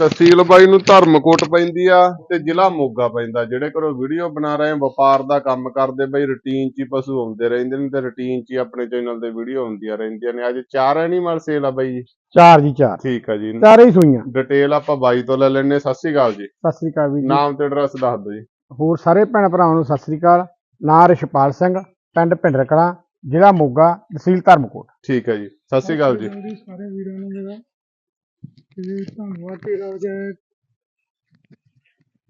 ਤਹਿਸੀਲ ਬਾਈ ਨੂੰ ਧਰਮਕੋਟ ਪੈਂਦੀ ਆ ਤੇ ਜ਼ਿਲ੍ਹਾ ਮੋਗਾ ਪੈਂਦਾ ਜਿਹੜੇ ਕੋਲ ਵੀਡੀਓ ਬਣਾ ਰਹੇ ਆ, ਵਪਾਰ ਦਾ ਕੰਮ ਕਰਦੇ ਬਈ ਰੁਟੀਨ 'ਚ ਹੀ ਪਸ਼ੂ ਆਉਂਦੇ ਰਹਿੰਦੇ ਨੇ ਤੇ ਰੁਟੀਨ 'ਚ ਹੀ ਆਪਣੇ ਚੈਨਲ ਤੇ ਵੀਡੀਓ ਆਉਂਦੀਆਂ ਰਹਿੰਦੀਆਂ ਨੇ। ਅੱਜ ਚਾਰ ਐਨੀਮਲ ਸੇਲ ਆ ਬਾਈ? ਜੀ ਚਾਰ ਜੀ ਚਾਰ। ਠੀਕ ਆ ਜੀ। ਚਾਰੇ ਹੀ ਸੂਈਆਂ। ਡਿਟੇਲ ਆਪਾਂ ਬਾਈ ਤੋਂ ਲੈ ਲੈਣੇ ਸਤਿ ਸ਼੍ਰੀ ਅਕਾਲ ਜੀ। ਸਤਿ ਸ੍ਰੀ ਅਕਾਲ ਜੀ। ਨਾਮ ਤੇ ਐਡਰੈਸ ਦੱਸ ਦਿਓ ਜੀ। ਹੋਰ ਸਾਰੇ ਭੈਣ ਭਰਾਵਾਂ ਨੂੰ ਸਤਿ ਸ੍ਰੀ ਅਕਾਲ। ਨਾਂ ਰਿਸ਼ਪਾਲ ਸਿੰਘ ਪਿੰਡ ਭਿੰਡਰ ਕਲਾਂ ਜ਼ਿਲ੍ਹਾ ਮੋਗਾ ਤਹਿਸੀਲ ਧਰਮਕੋਟ। ਠੀਕ ਹੈ ਜੀ। ਸਤਿ ਸ਼੍ਰੀ ਅਕਾਲ ਜੀ ਜੀ। ਸਾਰੇ ਵੀਰਾਂ ਨੂੰ ਮੇਰਾ ਤੇ ਧੰਨਵਾਦ ਤੇਰਾ ਜੈ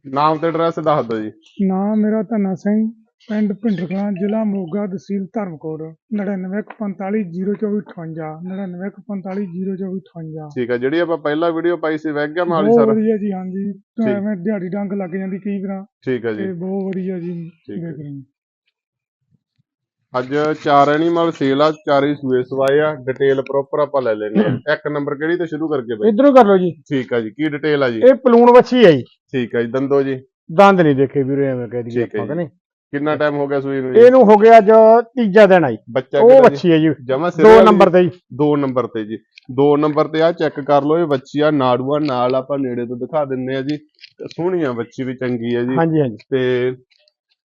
ਨਾਮ ਤੇ ਐਡਰੈਸ ਦੱਸ ਦਿਓ ਜੀ ਨਾਮ ਮੇਰਾ ਧੰਨਾ ਸਿੰਘ ਪਿੰਡ ਭਿੰਡਰਕਲਾਂ ਜ਼ਿਲ੍ਹਾ ਮੋਗਾ ਤਹਿਸੀਲ ਧਰਮਕੋਟ 9945042458 9945042458 ਠੀਕ ਹੈ ਜਿਹੜੀ ਆਪਾਂ ਪਹਿਲਾਂ ਵੀਡੀਓ ਪਾਈ ਸੀ ਵੈਗ ਗਿਆ ਮਾਲੀ ਬਹੁਤ ਸਰ ਵਧੀਆ ਜੀ ਹਾਂਜੀ ਤਾਂ। ਐਵੇਂ ਦਿਹਾੜੀ ਡੰਗ ਲੱਗ ਜਾਂਦੀ ਕਈ ਵਾਰ ਠੀਕ ਹੈ ਜੀ ਤੇ ਬਹੁਤ ਵਧੀਆ ਜੀ ਠੀਕ ਹੈ। ਦੇਖ ਰਹੇ ਹਾਂ। ਅੱਜ ਚਾਰ ਐਨੀਮਲ ਸੇਲ ਆ ਚਾਰੇ ਸੂਏ ਸਵਾਏ ਆ ਡਿਟੇਲ ਪ੍ਰੋਪਰ ਆਪਾਂ ਲੈ ਲੈਣੇ ਆ ਇੱਕ ਨੰਬਰ ਕਿਹੜੀ ਤੋਂ ਸ਼ੁਰੂ ਕਰਕੇ ਬਾਈ? ਇਧਰੋਂ ਕਰ ਲਓ ਜੀ। ਠੀਕ ਹੈ ਜੀ ਕੀ ਡਿਟੇਲ ਆ ਜੀ? ਇਹ ਪਲੂਣ ਵੱਛੀ ਹੈ ਜੀ। ਠੀਕ ਹੈ ਜੀ ਦੰਦੋ ਜੀ। ਦੰਦ ਨਹੀਂ ਦੇਖੇ ਵੀਰੇ ਐਵੇਂ ਕਹਿ ਦਈਏ ਆਪਾਂ ਜੀ। ਕਿ ਨਹੀਂ। ਕਿੰਨਾ ਟਾਈਮ ਹੋ ਗਿਆ ਸੂਈ ਨੂੰ ਜੀ? ਇਹਨੂੰ ਹੋ ਗਿਆ ਅੱਜ ਤੀਜਾ ਦਿਨ ਆਈ ਬੱਚਾ ਉਹ ਵੱਛੀ ਹੈ ਜੀ। ਜਮਾ ਦੋ ਨੰਬਰ ਤੇ ਜੀ। ਦੋ ਨੰਬਰ ਤੇ ਜੀ। ਦੋ ਨੰਬਰ ਤੇ ਆ ਚੈੱਕ ਕਰ ਲਓ ਇਹ ਬੱਚੀ ਆ ਨਾੜੂਆ ਨਾਲ ਆਪਾਂ ਨੇੜੇ ਤੋਂ ਦਿਖਾ ਦਿੰਨੇ ਆ ਜੀ। ਤੇ ਸੋਹਣੀ ਆ ਬੱਚੀ ਵੀ ਚੰਗੀ ਆ ਜੀ। ਹਾਂਜੀ ਹਾਂਜੀ। ਤੇ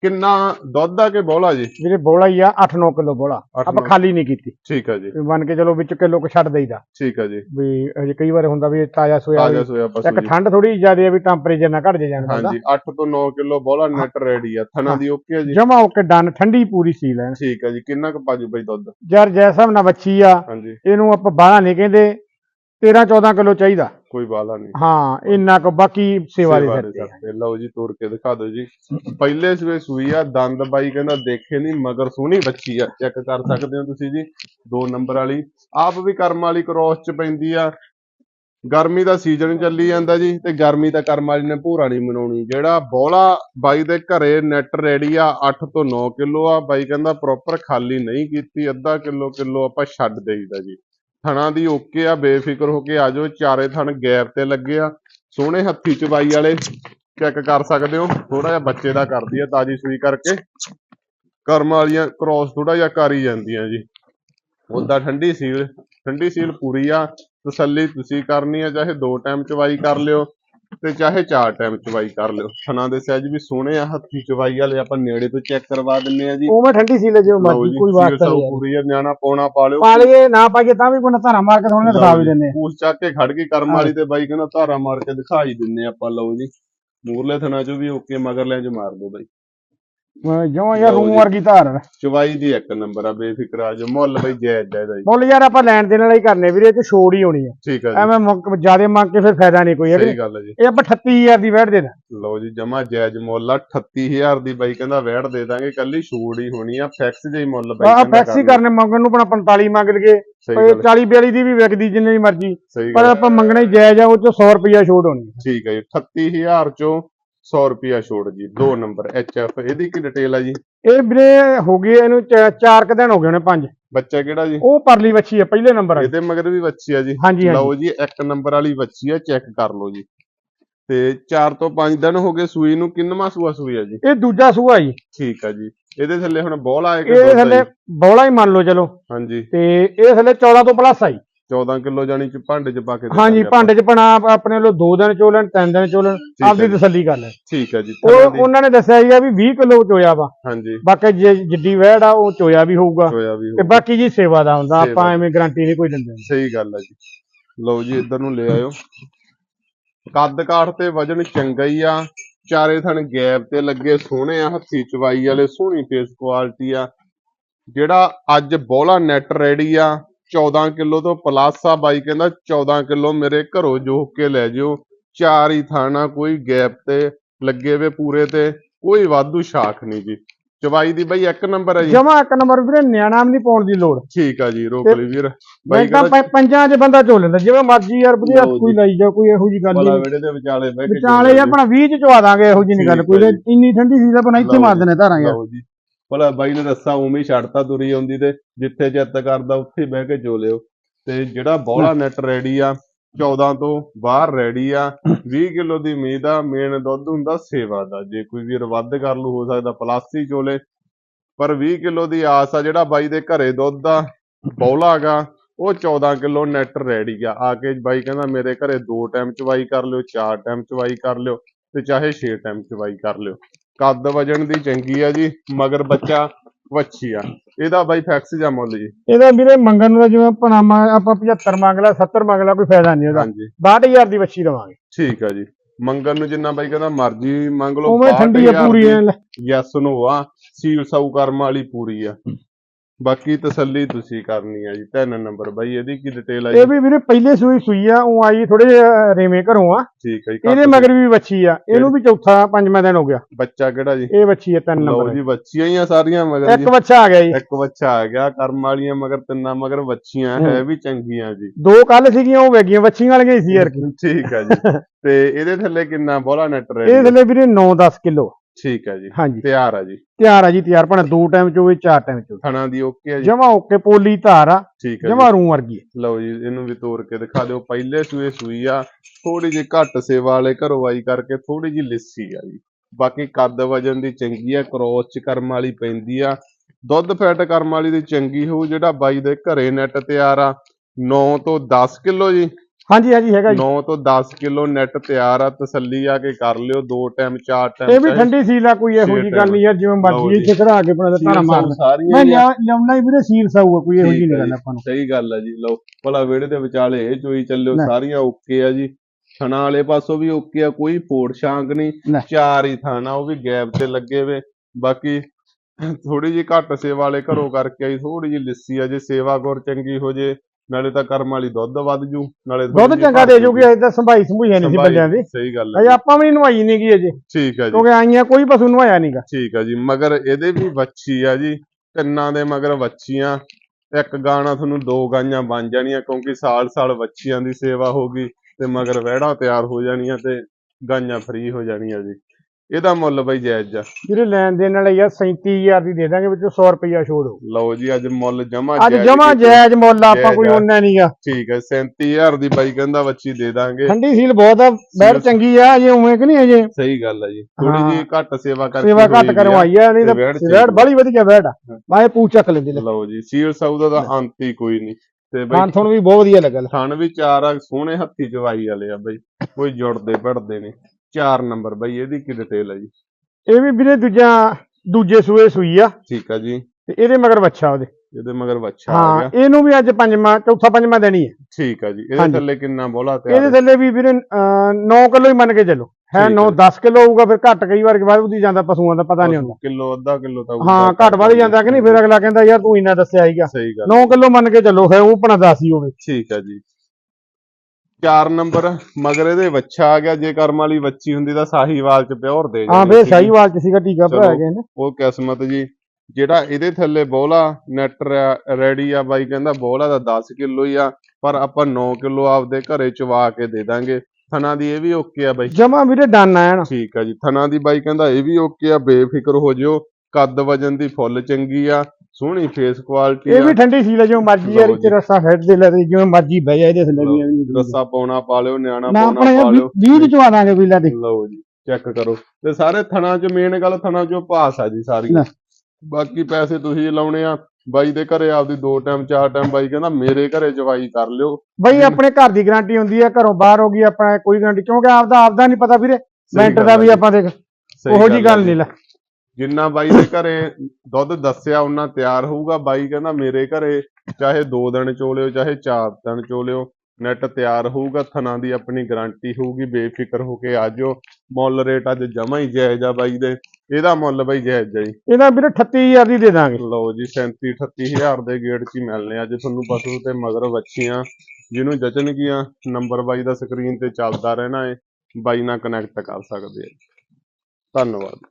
ਕਿੰਨਾ ਦੁੱਧ ਆ ਕੇ ਬੋਲਾ ਜੀ? ਵੀਰੇ ਬੋਲਾ ਹੀ ਆ 8-9 ਕਿਲੋ ਬੋਲਾ। ਆਪਾਂ। ਖਾਲੀ ਨਹੀਂ ਕੀਤੀ। ਠੀਕ ਆ ਜੀ। ਮੰਨ ਕੇ ਚਲੋ ਵਿੱਚ ਕਿਲੋ ਕੁ ਛੱਡ ਦੇਈਦਾ। ਠੀਕ ਆ ਜੀ। ਵੀ ਅਜੇ ਕਈ ਵਾਰ ਹੁੰਦਾ ਵੀ ਤਾਜ਼ਾ ਸੋਇਆ ਤਾਜ਼ਾ ਸੋਇਆ ਇੱਕ ਪਸ਼ੂ ਜੀ। ਠੰਡ ਥੋੜੀ ਜ਼ਿਆਦਾ ਹੈ ਵੀ ਟੈਂਪਰੇਚਰ ਨਾ ਘਟ ਜੇ ਜਾਂਦਾ ਹਾਂਜੀ 8 ਤੋਂ 9 ਕਿਲੋ ਬੋਲਾ ਨੈਟ ਰੈਡੀ ਆ। ਥਣਾ ਦੀ ਓਕੇ ਆ ਜੀ। ਜਮਾ ਓਕੇ ਡਨ ਠੰਡੀ ਪੂਰੀ ਸੀ ਲੈਣ। ਠੀਕ ਆ ਜੀ। ਕਿੰਨਾ ਕੁ ਪਾਜੂ ਬਈ ਦੁੱਧ? ਯਾਰ ਜੈਸਾ ਨਾ ਬੱਚੀ ਆ। ਹਾਂਜੀ। ਇਹਨੂੰ ਆਪਾਂ ਬਾਹਲਾ ਨਹੀਂ ਕਹਿੰਦੇ। 13 14 ਕਿਲੋ ਚਾਹੀਦਾ। ਕੋਈ ਬਾਲਾ ਨਹੀਂ। ਹਾਂ ਇੰਨਾ ਕੁ ਬਾਕੀ ਸੇਵਾ ਦੇ ਸਿਰ ਤੇ। ਲਓ ਜੀ ਤੋੜ ਕੇ ਦਿਖਾ ਦਿਓ ਜੀ। ਪਹਿਲੇ ਸਵੇ ਸੂਈ ਆ ਦੰਦ ਬਾਈ ਕਹਿੰਦਾ ਦੇਖੇ ਨਹੀਂ ਮਗਰ ਸੋਹਣੀ ਬੱਚੀ ਆ। ਚੈੱਕ ਕਰ ਸਕਦੇ ਹੋ ਤੁਸੀਂ ਜੀ ਦੋ ਨੰਬਰ ਵਾਲੀ। ਆਪ ਵੀ ਕਰਮ ਵਾਲੀ ਕ੍ਰੋਸ ਚ ਪੈਂਦੀ ਆ। ਗਰਮੀ ਦਾ ਸੀਜ਼ਨ ਚੱਲੀ ਜਾਂਦਾ ਜੀ ਤੇ ਗਰਮੀ ਤਾਂ ਕਰਮ ਵਾਲੀ ਨੇ ਭੂਰਾ ਨਹੀਂ ਮਨਾਉਣੀ। ਜਿਹੜਾ ਬੋਲਾ ਬਾਈ ਦੇ ਘਰੇ ਨੈਟ ਰੈਡੀ ਆ 8 ਤੋਂ 9 ਕਿਲੋ ਆ। ਬਾਈ ਕਹਿੰਦਾ ਪ੍ਰੋਪਰ ਖਾਲੀ ਨਹੀਂ ਕੀਤੀ ਅੱਧਾ ਕਿਲੋ ਕਿਲੋ ਆਪਾਂ ਛੱਡ ਦੇਈਦਾ ਜੀ। ਥਣਾ ਦੀ ਓਕੇ ਆ, ਬੇਫਿਕਰ ਹੋ ਕੇ ਆਜੋ ਚਾਰੇ ਥਣ ਗੈਪ ਤੇ ਲੱਗੇ ਆ। ਸੋਹਣੇ ਹੱਥੀ ਚਵਾਈ ਵਾਲੇ ਚੈੱਕ ਕਰ ਸਕਦੇ ਹੋ ਥੋੜਾ ਜਿਹਾ ਬੱਚੇ ਦਾ ਕਰਦੀ ਆ ਤਾਜੀ ਸੂਈ ਕਰਕੇ। ਕਰਮ ਵਾਲੀਆਂ ਕ੍ਰੋਸ ਥੋੜਾ ਜਿਹਾ ਕਰ ਹੀ ਜਾਂਦੀਆਂ ਜੀ। ਉਦਾਂ ਠੰਡੀ ਸੀਲ ਠੰਡੀ ਸੀਲ ਪੂਰੀ ਆ, ਤਸੱਲੀ ਤੁਸੀਂ ਕਰਨੀ ਆ, ਚਾਹੇ ਦੋ ਟਾਈਮ ਚਵਾਈ ਕਰ ਲਿਓ। ਤੇ ਚਾਹੇ ਚਾਰ ਟਾਈਮ ਚਵਾਈ ਕਰ ਲਿਓ। ਥਣਾ ਦੇ ਸਾਈਜ਼ ਵੀ ਸੋਹਣੇ ਆ ਹੱਥੀ ਚਵਾਈ ਵਾਲੇ ਆਪਾਂ ਨੇੜੇ ਤੋਂ ਚੈੱਕ ਕਰਵਾ ਦਿੰਨੇ ਆ ਜੀ। ਉਹ ਮੈਂ ਠੰਡੀ ਸੀ ਲੈ ਜਿਓ ਮਰਜ਼ੀ ਕੋਈ ਸਾਊ ਨਹੀਂ ਪੂਰੀ ਆ ਨਿਆਣਾ ਪੌਣਾ ਪਾ ਲਿਓ। ਪਾ ਲਈਏ ਨਾ ਪਾਈਏ ਤਾਂ ਵੀ ਕੋਈ ਧਾਰਾ ਮਾਰ ਕੇ ਥੋੜਾ ਦਿਖਾ ਵੀ ਦਿੰਦੇ ਆ। ਪੂਛ ਚੱਕ ਕੇ ਖੜ ਗਈ ਕਰਮ ਵਾਲੀ ਤੇ ਬਾਈ ਕਹਿੰਦਾ ਧਾਰਾ ਮਾਰ ਕੇ ਦਿਖਾ ਹੀ ਦਿੰਨੇ ਆਪਾਂ ਲਓ ਜੀ। ਮੂਰਲੇ ਥਣਾ ਚੋਂ ਵੀ ਓਕੇ ਮਗਰਲਿਆਂ ਚ ਮਾਰ ਦੋ ਬਾਈ। ਮੈਂ ਜਿਉਂ ਯਾਰ ਲਓ ਰੂਮ ਜੀ। ਵਰਗੀ ਧਾਰ। ਚਵਾਈ ਦੀ ਇੱਕ ਨੰਬਰ ਆ ਬੇਫਿਕਰ ਆ ਜੋ ਮੁੱਲ ਬਈ ਜਾਇਜ਼ ਜਾਇਜ਼ ਆ ਜੀ। ਮੁੱਲ ਯਾਰ ਆਪਾਂ ਲੈਣ ਦੇਣ ਵਾਲਾ ਹੀ ਕਰਨੇ ਵੀਰੇ ਇਹ ਚ ਛੋੜ ਹੀ ਹੋਣੀ ਆ। ਠੀਕ ਆ ਜੀ। ਐਵੇਂ ਜਿਆਦੇ ਮੰਗ ਕੇ ਫਿਰ ਫਾਇਦਾ ਨਹੀਂ ਕੋਈ ਹੈ ਸਹੀ ਗੱਲ ਆ ਜੀ। ਇਹ ਆਪਾਂ 38000 ਦੀ ਵੈਟ ਦੇ ਦਾਂ। ਲਓ ਜੀ ਜਮਾ ਜਾਇਜ਼ ਮੁੱਲ ਆ 38000 ਦੀ ਬਾਈ ਕਹਿੰਦਾ ਵੈੜ ਦੇ ਦਾਂਗੇ ਕੱਲੀ ਛੂੜ ਹੀ ਹੋਣੀ ਆ ਫਿਕਸ ਜਿਹੀ ਮੁੱਲ ਬਾਈ ਆ ਫੈਕਸੀ ਕਰ ਕਰਨੇ। ਮੰਗਣ ਨੂੰ ਆਪਣਾ 45 ਮੰਗ ਲਈਏ। ਸਹੀ ਪਰ ਗੱਲ 40 42 ਦੀ ਵੀ ਵਿਕਦੀ ਜਿੰਨੀ ਮਰਜ਼ੀ। ਸਹੀ ਪਰ ਗੱਲ ਆਪਾਂ ਮੰਗਣਾ ਹੀ ਜਾਇਜ਼ ਆ ਉਹ ਚ 100 ਰੁਪਿਆ ਛੋਟ ਹੋਣੀ ਆ। ਠੀਕ ਹੈ ਜੀ 38000 ਚੋਂ 100 ਰੁਪਿਆ ਛੋੜ ਜੀ ਦੋ ਨੰਬਰ ਐਫ ਇਹਦੀ ਕੀ ਡਿਟੇਲ ਆ ਜੀ? ਇਹ ਵੀਰੇ ਹੋ ਗਏ ਇਹਨੂੰ ਚਾਰ ਕੁ ਦਿਨ ਹੋ ਗਏ ਨੇ ਪੰਜ। ਬੱਚਾ ਕਿਹੜਾ ਜੀ? ਉਹ ਪਰਲੀ ਵੱਛੀ ਹੈ ਪਹਿਲੇ ਨੰਬਰ ਵਾਲੀ ਇਹਦੇ ਮਗਰ ਵੀ ਬੱਚੀ ਆ ਜੀ। ਲਓ ਜੀ ਇੱਕ ਨੰਬਰ ਵਾਲੀ ਬੱਚੀ ਆ ਚੈੱਕ ਕਰ ਲਓ ਜੀ। ਤੇ 4 ਤੋਂ 5 ਦਿਨ ਹੋ ਗਏ ਸੂਈ ਨੂੰ ਕਿੰਨਵਾਂ ਸੂਆ ਸੂਈ ਆ ਜੀ? ਇਹ ਦੂਜਾ ਸੂਆ ਜੀ। ਠੀਕ ਆ ਜੀ। ਇਹਦੇ ਥੱਲੇ ਹੁਣ ਬੋਲ ਆਏ ਕਿ ਇਹ ਦੁੱਧ ਆ ਥੱਲੇ? ਬੋਲਾ ਹੀ ਮੰਨ ਲਓ ਚਲੋ। ਹਾਂਜੀ। ਤੇ ਇਹ ਥੱਲੇ 14 ਤੋਂ ਪਲੱਸ ਆਈ 14 ਕਿਲੋ ਜਾਨੀ ਚ ਭਾਂਡੇ ਚ ਪਾ ਕੇ ਹਾਂਜੀ। ਭਾਂਡੇ ਚ ਪਣਾ ਆਪਣੇ ਲੋ ਦੋ ਦਿਨ ਚੋਲਣ ਤਿੰਨ ਦਿਨ ਚੋਲਣ ਹੈ ਆਪਦੀ ਜੀ। ਤਸੱਲੀ ਕਰ ਲੈ ਠੀਕ ਆ ਜੀ ਉਹ ਉਹਨਾਂ ਨੇ ਦੱਸਿਆ ਸੀਗਾ ਵੀ 20 ਕਿਲੋ ਚੋਇਆ ਵਾ। ਹਾਂਜੀ। ਬਾਕੀ ਜੇ ਜਿੱਡੀ ਵੈੜ ਆ ਉਹ ਚੋਇਆ ਵੀ ਹੋਊਗਾ। ਤੇ। ਬਾਕੀ ਜੀ ਸੇਵਾ ਦਾ ਹੁੰਦਾ। ਆਪਾਂ ਐਵੇਂ ਗਾਰੰਟੀ ਨਹੀਂ ਕੋਈ ਦਿੰਦੇ। ਸਹੀ ਗੱਲ ਆ ਜੀ। ਲਓ ਜੀ ਇੱਧਰ ਨੂੰ ਲੈ ਆਇਓ। ਕੱਦ ਕਾਠ ਤੇ ਵਜਨ ਚੰਗਾ ਹੀ ਆ। ਚਾਰੇ ਥਣ ਗੈਪ ਤੇ ਲੱਗੇ ਸੋਹਣੇ ਆ ਹੱਥੀ ਚਵਾਈ ਵਾਲੇ ਸੋਹਣੀ ਫੇਸ ਕੁਆਲਿਟੀ ਆ। ਜਿਹੜਾ ਅੱਜ ਬੋਲਾ ਨੈਟ ਰੈਡੀ ਆ 14 ਕਿਲੋ ਤੋਂ ਪਲੱਸ ਆ ਬਾਈ ਕਹਿੰਦਾ 14 ਕਿਲੋ ਮੇਰੇ ਘਰੋਂ ਜੋਖ ਕੇ ਲੈ ਜਿਓ। ਚਾਰ ਹੀ ਥਾਣਾ ਕੋਈ ਗੈਪ ਤੇ ਲੱਗੇ ਵੇ ਪੂਰੇ ਤੇ ਕੋਈ ਵਾਧੂ ਸ਼ਾਖ ਨਹੀਂ ਜੀ। ਚਵਾਈ ਦੀ ਬਾਈ ਇੱਕ ਨੰਬਰ ਹੈ ਜੀ। ਜਮਾ ਇੱਕ ਨੰਬਰ ਵੀਰੇ ਨਿਆਣਾ ਨਹੀਂ ਪਾਉਣ ਦੀ ਲੋੜ। ਠੀਕ ਆ ਜੀ ਰੋਕ ਲਈ ਵੀਰ। ਬਾਈ ਤਾਂ ਪੰਜਾਂ 'ਚ ਬੰਦਾ ਚੋ ਲੈਂਦਾ ਜਿਵੇਂ ਮਰਜ਼ੀ ਯਾਰ ਵਧੀਆ ਕੋਈ ਲਈ ਜਾ ਕੋਈ ਇਹੋ ਜੀ ਗੱਲ ਬਲਾ ਨਹੀਂ। ਵੇੜੇ ਦੇ ਵਿਚਾਲੇ ਬਹਿ ਕੇ ਵਿਚਾਲੇ ਚੋਲੋ ਆਪਣਾ 20 ਚ ਚਵਾ ਦਾਂਗੇ ਇਹੋ ਜੀ ਨਹੀਂ ਗੱਲ ਕੋਈ ਇੰਨੀ ਠੰਡੀ ਸੀ ਤਾਂ ਆਪਣਾ ਇੱਥੇ ਮਾਰ ਜੀ, ਦਨੇ ਧਾਰਾਂ ਯਾਰ ਲਓ ਜੀ। ਭਲਾ ਬਾਈ ਨੇ ਰੱਸਾ ਉਵੇਂ ਹੀ ਛੱਡਤਾ ਤੁਰੀ ਆਉਂਦੀ ਤੇ ਜਿੱਥੇ ਚਿੱਤ ਕਰਦਾ ਉੱਥੇ ਬਹਿ ਕੇ ਚੋ ਲਿਓ। ਤੇ ਜਿਹੜਾ ਬੋਲਾ ਨੈਟ ਰੈਡੀ ਆ 14 ਤੋਂ ਬਾਹਰ ਰੈਡੀ ਆ 20 ਕਿਲੋ ਦੀ ਉਮੀਦ ਆ ਮੇਨ ਦੁੱਧ ਹੁੰਦਾ ਸੇਵਾ ਦਾ। ਜੇ ਕੋਈ ਵੀਰ ਵੱਧ ਕਰ ਲੂ, ਹੋ ਸਕਦਾ ਪਲੱਸ ਹੀ ਚੋਲੇ। ਪਰ 20 ਕਿਲੋ ਦੀ ਆਸ ਆ, ਜਿਹੜਾ ਬਾਈ ਦੇ ਘਰੇ ਦੁੱਧ ਦਾ ਬੌਲਾ ਗਾ ਉਹ 14 ਕਿਲੋ ਨੈਟ ਰੈਡੀ ਆ। ਆ ਕੇ ਬਾਈ ਕਹਿੰਦਾ, ਮੇਰੇ ਘਰੇ ਦੋ ਟਾਈਮ ਚਵਾਈ ਕਰ ਲਿਓ, ਚਾਰ ਟਾਈਮ ਚਵਾਈ ਕਰ ਲਿਓ, ਤੇ ਚਾਹੇ 6 ਟਾਈਮ ਚਵਾਈ ਕਰ ਲਿਓ। ਕੱਦ ਵਜਣ ਦੀ ਚੰਗੀ ਆ ਜੀ ਮਗਰ ਬੱਚਾ ਵੱਛੀ ਆ। ਇਹਦਾ ਬਾਈ ਫੈਕਸ ਜਾਂ ਮੁੱਲ ਜੀ? ਇਹਦਾ ਵੀਰੇ ਮੰਗਣ ਤਾਂ ਜਿਵੇਂ ਪਨਾਮਾ ਆਪਾਂ 75 ਮੰਗ ਲਿਆ 70 ਮੰਗ ਲਿਆ ਕੋਈ ਫਾਇਦਾ ਨਹੀਂ ਉਹਦਾ। ਹਾਂਜੀ। 62000 ਦੀ ਬੱਚੀ ਦਵਾਂਗੇ। ਠੀਕ ਆ ਜੀ। ਮੰਗਣ ਨੂੰ ਜਿੰਨਾ ਬਾਈ ਕਹਿੰਦਾ ਮਰਜ਼ੀ ਮੰਗ ਲਓ ਉਵੇਂ ਠੰਡੀ ਆ ਪੂਰੀ ਐ ਲੈ। ਯੈਸ ਨੋ ਆ। ਸੀਲ ਸਾਊ ਕਰਮ ਵਾਲੀ ਪੂਰੀ ਆ। ਬਾਕੀ ਤਸੱਲੀ ਤੁਸੀਂ ਕਰਨੀ ਆ ਜੀ ਤਿੰਨ ਨੰਬਰ ਬਾਈ ਇਹਦੀ ਕੀ ਡਿਟੇਲ ਆ ਜੀ? ਇਹ ਵੀ ਵੀਰੇ ਪਹਿਲੇ ਸੂਈ ਸੂਈ ਆ ਉਹ ਆਈ ਥੋੜੇ ਰੇਵੇਂ ਘਰੋਂ ਆ। ਠੀਕ ਆ ਜੀ ਇਹਦੇ ਮਗਰ ਵੀ ਬੱਚੀ ਆ ਇਹਨੂੰ ਵੀ ਚੌਥਾ ਪੰਜਵਾਂ ਦਿਨ ਹੋ ਗਿਆ। ਬੱਚਾ ਕਿਹੜਾ ਜੀ? ਇਹ ਬੱਚੀ ਆ ਤਿੰਨ ਲਓ ਨੰਬਰ। ਜੀ ਬੱਚੀਆਂ ਹੀ ਆ ਸਾਰੀਆਂ ਮਗਰ ਜੀ। ਇੱਕ ਬੱਚਾ ਆ ਗਿਆ ਜੀ। ਇੱਕ ਬੱਚਾ ਆ ਗਿਆ ਕਰਮ ਵਾਲੀਆਂ ਮਗਰ ਤਿੰਨਾਂ ਮਗਰ ਬੱਚੀਆਂ ਹੈ। ਵੀ ਚੰਗੀਆਂ ਜੀ। ਦੋ ਕੱਲ ਸੀਗੀਆਂ ਉਹ ਵੇਗੀਆਂ ਬੱਚੀਆਂ ਵਾਲੀਆਂ ਹੀ ਸੀ ਯਾਰ। ਠੀਕ ਆ ਜੀ। ਤੇ ਇਹਦੇ ਥੱਲੇ ਕਿੰਨਾ ਬੋਲਾ ਨੈਟ ਇਹ ਰੈਡੀ ਥੱਲੇ ਵੀਰੇ 9-10 ਕਿਲੋ ਠੀਕ ਆ ਜੀ ਹਾਂਜੀ। ਤਿਆਰ ਆ ਜੀ। ਤਿਆਰ ਆ ਜੀ ਤਿਆਰ। ਭਾਵੇਂ ਦੋ ਟਾਈਮ ਚ ਹੋਵੇ ਚਾਰ ਟਾਈਮ ਚ ਹੋਵੇ। ਥਣਾ ਦੀ ਓਕੇ ਆ ਜੀ। ਜਮਾ ਓਕੇ ਪੋਲੀ ਧਾਰ ਆ ਠੀਕ ਜੀ। ਜਮਾ ਰੂ ਵਰਗੀ ਆ। ਲਓ ਜੀ ਇਹਨੂੰ ਵੀ ਤੋੜ ਕੇ ਦਿਖਾ ਦਿਓ। ਪਹਿਲੇ ਸੂਏ ਸੂਈ ਆ ਥੋੜੀ ਜਿਹੀ ਘੱਟ ਸੇਵਾ ਵਾਲੇ ਘਰੋਂ ਆਈ ਕਰਕੇ ਥੋੜੀ ਜਿਹੀ ਲਿੱਸੀ ਆ ਜੀ। ਬਾਕੀ ਕੱਦ ਵਜਨ ਦੀ ਚੰਗੀ ਆ ਕ੍ਰੋਸ ਚ ਕਰਮ ਵਾਲੀ ਪੈਂਦੀ ਆ। ਦੁੱਧ ਫੈਟ ਕਰਮ ਵਾਲੀ ਦੀ ਚੰਗੀ ਹੋਊ ਜਿਹੜਾ ਬਾਈ ਦੇ ਘਰੇ ਨੈਟ ਤਿਆਰ ਆ 9 ਤੋਂ 10 ਕਿਲੋ ਜੀ। ਹਾਂਜੀ ਹਾਂਜੀ ਹੈਗਾ ਜੀ 9 ਤੋਂ 10 ਕਿਲੋ ਨੈਟ ਤਿਆਰ ਆ ਤਸੱਲੀ ਆ ਕੇ ਕਰ ਲਿਓ ਦੋ ਟਾਈਮ ਚਾਰ ਟਾਈਮ ਇਹ ਵੀ ਠੰਡੀ ਸੀਲ ਆ ਕੋਈ ਇਹੋ ਜੀ ਗੱਲ ਨਹੀਂ ਯਾਰ ਜਿਵੇਂ ਮਰਜ਼ੀ। ਇੱਥੇ ਖੜਾ ਕੇ ਆਪਣਾ ਧਾਰਾ ਮਾਰਨਾ ਮੈਂ। ਲਿਆਉਣਾ ਹੀ ਵੀਰੇ ਸੀਲ ਸਾਊਗਾ ਕੋਈ ਇਹੋ ਜੀ ਨਹੀਂ ਗੱਲ ਆਪਾਂ ਨੂੰ ਸਹੀ ਗੱਲ ਆ ਜੀ ਲਓ ਭਲਾ ਵਿਹੜੇ ਦੇ ਵਿਚਾਲੇ ਇਹ ਚੋਈ ਚੱਲਿਓ। ਸਾਰੀਆਂ ਓਕੇ ਆ ਜੀ ਥਣਾ ਵਾਲੇ ਪਾਸੋਂ ਵੀ ਓਕੇ ਆ ਕੋਈ ਫੋੜ ਸ਼ਾਂਕ ਨਹੀਂ। ਚਾਰ ਹੀ ਥਾਣਾ ਉਹ ਵੀ ਗੈਪ ਤੇ ਲੱਗੇ ਵੇ ਬਾਕੀ ਥੋੜੀ ਜੀ ਘੱਟ ਸੇਵਾ ਵਾਲੇ ਘਰੋਂ ਕਰਕੇ ਆਈ ਥੋੜੀ ਜੀ ਲਿੱਸੀ ਆ ਜੇ ਸੇਵਾ ਗੁਰ ਚੰਗੀ ਹੋ ਜੇ ਨਾਲੇ ਤਾਂ ਕਰਮ ਵਾਲੀ ਦੁੱਧ ਵੱਧ ਜੂ ਨਾਲੇ ਦੁੱਧ ਚੰਗਾ ਦੇ ਜੂਗੀ ਜੂਗੀ। ਏਦਾਂ ਸੰਭਾਈ ਸੰਭੂਈ ਨਹੀਂ ਸੀ ਬੰਦਿਆਂ ਦੀ। ਸਹੀ ਗੱਲ ਹੈ ਅਜੇ ਆਪਾਂ ਵੀ ਨਵਾਈ ਨਹੀਂ ਗਈ ਅਜੇ। ਠੀਕ ਆ ਜੀ। ਕਿਉਂਕਿ ਆਈਆਂ ਕੋਈ ਪਸ਼ੂ ਨਵਾਇਆ ਨਹੀਂਗਾ ਠੀਕ ਆ ਜੀ। ਮਗਰ ਇਹਦੇ ਵੀ ਵੱਛੀ ਆ ਜੀ ਤਿੰਨਾਂ ਦੇ ਮਗਰ ਵੱਛੀਆਂ। ਇੱਕ ਗਾਣਾ ਤੁਹਾਨੂੰ ਦੋ ਗਾਈਆਂ ਬਣ ਜਾਣੀਆਂ ਕਿਉਂਕਿ ਸਾਲ ਸਾਲ ਵੱਛੀਆਂ ਦੀ ਸੇਵਾ ਹੋਗੀ ਤੇ ਮਗਰ ਵਹਿੜਾ ਤਿਆਰ ਹੋ ਜਾਣੀਆਂ ਤੇ ਗਾਈਆਂ ਫ੍ਰੀ ਹੋ ਜਾਣੀਆਂ ਜੀ। ਇਹਦਾ ਮੁੱਲ ਬਈ ਜਾਇਜ਼ ਆ। ਜਿਹੜੇ ਲੈਣ ਦੇਣ ਵਾਲੇ ਯਾਰ 37000 ਦੀ ਦੇ ਦਾਂਗੇ ਵਿੱਚੋਂ 100 ਰੁਪਇਆ ਛੋੜ ਲਓ ਜੀ ਅੱਜ ਮੁੱਲ ਜਮਾ ਅੱਜ ਜਮਾ ਜਾਇਜ਼ ਮੁੱਲ ਆਪਾਂ ਕੋਈ। ਉਹਨਾਂ ਨਹੀਂਗਾ ਠੀਕ ਹੈ 37000 ਦੀ ਬਾਈ ਕਹਿੰਦਾ ਵੱਛੀ ਦੇ ਦਾਂਗੇ। ਠੰਡੀ ਸੀਲ ਬਹੁਤ ਆ ਬੈਠ ਚੰਗੀ ਆ ਅਜੇ ਉਵੇਂ ਕਿ ਨਹੀਂ ਅਜੇ? ਸਹੀ ਗੱਲ ਆ ਜੀ ਥੋੜੀ। ਜੀ ਘੱਟ ਸੇਵਾ ਕਰਕੇ ਸੇਵਾ ਘੱਟ ਹੋਈ ਕਰੋ ਆ। ਆਈ ਆ। ਨਹੀਂ ਤਾਂ ਚੰਗੀ। ਬੜੀ ਵਧੀਆ ਵੈੜ ਆ। ਮੈਂ ਪੂ ਚੱਕ ਲੈਂਦੀ ਲਓ ਜੀ ਸੀਲ ਸੌਦਾ ਦਾ ਅੰਤ ਹੀ ਕੋਈ ਨਹੀਂ। ਤੇ ਬਈ ਤੁਹਾਨੂੰ ਵੀ ਬਹੁਤ ਵਧੀਆ ਲੱਗਾ। ਥਣ ਵੀ ਚਾਰ ਆ ਸੋਹਣੇ ਹੱਥੀ ਚਵਾਈ ਵਾਲੇ ਆ ਬਈ। ਕੋਈ ਜੁੜਦੇ ਭੜਦੇ ਨੇ ਚਾਰ ਨੰਬਰ ਬਈ ਇਹਦੀ ਕੀ ਡਿਟੇਲ ਆ ਜੀ? ਇਹ ਵੀ ਵੀਰੇ ਦੂਜਾ ਦੂਜੇ ਸੂਏ ਸੂਈ ਆ। ਠੀਕ ਆ ਜੀ। ਤੇ ਇਹਦੇ ਮਗਰ ਬੱਚਾ ਉਹਦੇ। ਇਹਦੇ ਮਗਰ ਆ ਹਾਂ ਗਿਆ। ਇਹਨੂੰ ਵੀ ਅੱਜ ਪੰਜਵਾਂ ਚੌਥਾ ਪੰਜਵਾਂ ਦੇਣੀ ਹੈ। ਠੀਕ ਆ ਜੀ। ਇਹਦੇ ਹਾਂਜੀ। ਥੱਲੇ ਕਿੰਨਾ ਬੋਲਾ ਇਹਦੇ ਤਿਆਰ ਥੱਲੇ ਵੀ ਵੀਰੇ 9 ਕਿਲੋ ਹੀ ਮੰਨ ਕੇ ਚੱਲੋ। ਹੈ ਠੀਕ 9 ਹੈ। 10 ਕਿਲੋ ਹੋਊਗਾ ਫਿਰ ਘੱਟ ਕਈ ਵਾਰ ਬਾਅਦ ਉਹਦੀ ਜਾਂਦਾ ਪਸ਼ੂਆਂ ਦਾ ਪਤਾ ਨਹੀਂ ਹੁੰਦਾ। ਕਿਲੋ ਅੱਧਾ ਕਿਲੋ ਤਾਂ ਹਾਂ ਘੱਟ ਵੱਧ ਜਾਂਦਾ ਕਿ ਨਹੀਂ? ਫਿਰ ਅਗਲਾ ਕਹਿੰਦਾ ਯਾਰ ਤੂੰ ਇੰਨਾ ਦੱਸਿਆ ਸੀਗਾ। ਸਹੀ ਗੱਲ 9 ਕਿਲੋ ਮੰਨ ਕੇ ਚੱਲੋ ਹੈ ਉਹ ਆਪਣਾ 10 ਹੀ ਹੋਵੇ। ਠੀਕ ਆ ਜੀ। ਚਾਰ ਨੰਬਰ ਮਗਰ ਇਹਦੇ ਵੱਛਾ ਆ ਗਿਆ ਜੇ ਕਰਮ ਵਾਲੀ ਵੱਛੀ ਹੁੰਦੀ ਤਾਂ ਸਾਹੀਵਾਲ ਚ ਪਿਓਰ ਦੇ ਹਾਂ ਜਾਂਦੇ ਵੇ ਸੀ। ਸਾਈਵਾਲ ਚ ਸੀਗਾ ਟੀਕਾ। ਭਰਾਇਆ ਗਿਆ ਨੇ। ਉਹ ਕਿਸਮਤ ਜੀ। ਜਿਹੜਾ ਇਹਦੇ ਥੱਲੇ ਬੋਲਾ ਨੈਟ ਰੈਡੀ ਆ ਬਾਈ ਕਹਿੰਦਾ ਬੋਲਾ ਦਾ 10 ਕਿਲੋ ਹੀ ਆ ਪਰ ਆਪਾਂ 9 ਕਿਲੋ ਆਪਦੇ ਘਰੇ ਚਵਾ ਕੇ ਦੇ ਦਾਂਗੇ। ਥਣਾ ਦੀ ਇਹ ਵੀ ਓਕੇ ਆ ਬਾਈ। ਜਮਾ ਵੀਰੇ ਡਨ ਆਇਆ ਨਾ ਠੀਕ ਆ ਜੀ। ਥਣਾ ਦੀ ਬਾਈ ਕਹਿੰਦਾ ਇਹ ਵੀ ਓਕੇ ਆ ਬੇਫਿਕਰ ਹੋ ਜਿਓ। ਕੱਦ ਵਜਨ ਦੀ ਫੁੱਲ ਚੰਗੀ ਆ। ਸੋਹਣੀ ਫੇਸ ਕੁਆਲਿਟੀ ਇਹ ਵੀ ਠੰਡੀ ਸੀ ਲੈ ਜਿਵੇਂ ਮਰਜ਼ੀ ਯਾਰ ਇੱਥੇ ਰਸਾ ਫੈਟ ਦੇ ਲੈ ਜਿਵੇਂ ਮਰਜ਼ੀ ਬਹਿ ਜਾ ਇਹਦੇ ਥੱਲੇ ਵੀ ਰੱਸਾ ਪਾਉਣਾ ਪਾ ਲਿਓ ਨਿਆਣਾ ਪਾਉਣਾ ਪਾ ਲਿਓ। 20 ਚ ਚਵਾ ਦਾਂਗੇ ਵੀ ਲੈ ਦੇ। ਲਓ ਜੀ ਚੈੱਕ ਕਰੋ। ਤੇ ਸਾਰੇ ਥਣਾ ਚ ਮੇਨ ਗੱਲ ਥਣਾ ਚੋਂ ਪਾਸ ਆ ਜੀ ਸਾਰੀ। ਬਾਕੀ ਪੈਸੇ ਤੁਸੀਂ ਲਾਉਣੇ ਆ ਬਾਈ ਦੇ ਘਰੇ ਆਪਦੀ ਦੋ ਟਾਈਮ ਚਾਰ ਟਾਈਮ ਬਾਈ ਕਹਿੰਦਾ ਮੇਰੇ ਘਰੇ ਜਵਾਈ ਕਰ ਲਿਓ। ਬਈ ਆਪਣੇ ਘਰ ਦੀ ਗਾਰੰਟੀ ਹੁੰਦੀ ਹੈ ਘਰੋਂ ਬਾਹਰ ਹੋ ਗਈ ਆਪਣਾ ਕੋਈ ਗਾਰੰਟੀ ਕਿਉਂਕਿ ਆਪਦਾ ਆਪਦਾ ਨਹੀਂ ਪਤਾ ਵੀਰੇ। ਗੱਲ ਦਾ ਵੀ ਆਪਾਂ ਦੇਖ ਉਹੋ ਜੀ ਗੱਲ ਨਹੀਂ ਲੈ। ਜਿੰਨਾ ਬਾਈ ਦੇ ਘਰੇ ਦੁੱਧ ਦੱਸਿਆ ਉਹਨਾਂ ਤਿਆਰ ਹੋਊਗਾ। ਬਾਈ ਕਹਿੰਦਾ ਮੇਰੇ ਘਰੇ ਚਾਹੇ 2 ਦਿਨ ਚੋਲਿਓ ਚਾਹੇ 4 ਦਿਨ ਚੋਲਿਓ ਨੈਟ ਤਿਆਰ ਹੋਊਗਾ ਥਣਾ ਦੀ ਆਪਣੀ ਗਾਰੰਟੀ ਹੋਊਗੀ ਬੇਫਿਕਰ ਹੋ ਕੇ ਆਜੋ। ਮੁੱਲ ਰੇਟ ਅੱਜ ਜਮਾ ਹੀ ਜਾਇਜ਼ ਆ ਬਾਈ ਦੇ। ਇਹਦਾ ਮੁੱਲ ਬਾਈ ਜਾਇਜ਼ ਆ ਜੀ। ਇਹਦਾ ਵੀਰੇ 38000 ਦੀ ਦੇ ਦਾਂਗੇ। ਲਓ ਜੀ 37 38000 ਦੇ ਗੇੜ 'ਚ ਹੀ ਮਿਲਨੇ ਅੱਜ ਤੁਹਾਨੂੰ ਪਸ਼ੂ ਤੇ ਮਗਰ ਵੱਛੀਆਂ ਜਿਹਨੂੰ ਜਚਣਗੀਆਂ ਨੰਬਰ ਬਾਈ ਦਾ ਸਕਰੀਨ ਤੇ ਚੱਲਦਾ ਰਹਿਣਾ ਹੈ ਬਾਈ ਨਾਲ ਕਨੈਕਟ ਕਰ ਸਕਦੇ ਆ। ਧੰਨਵਾਦ।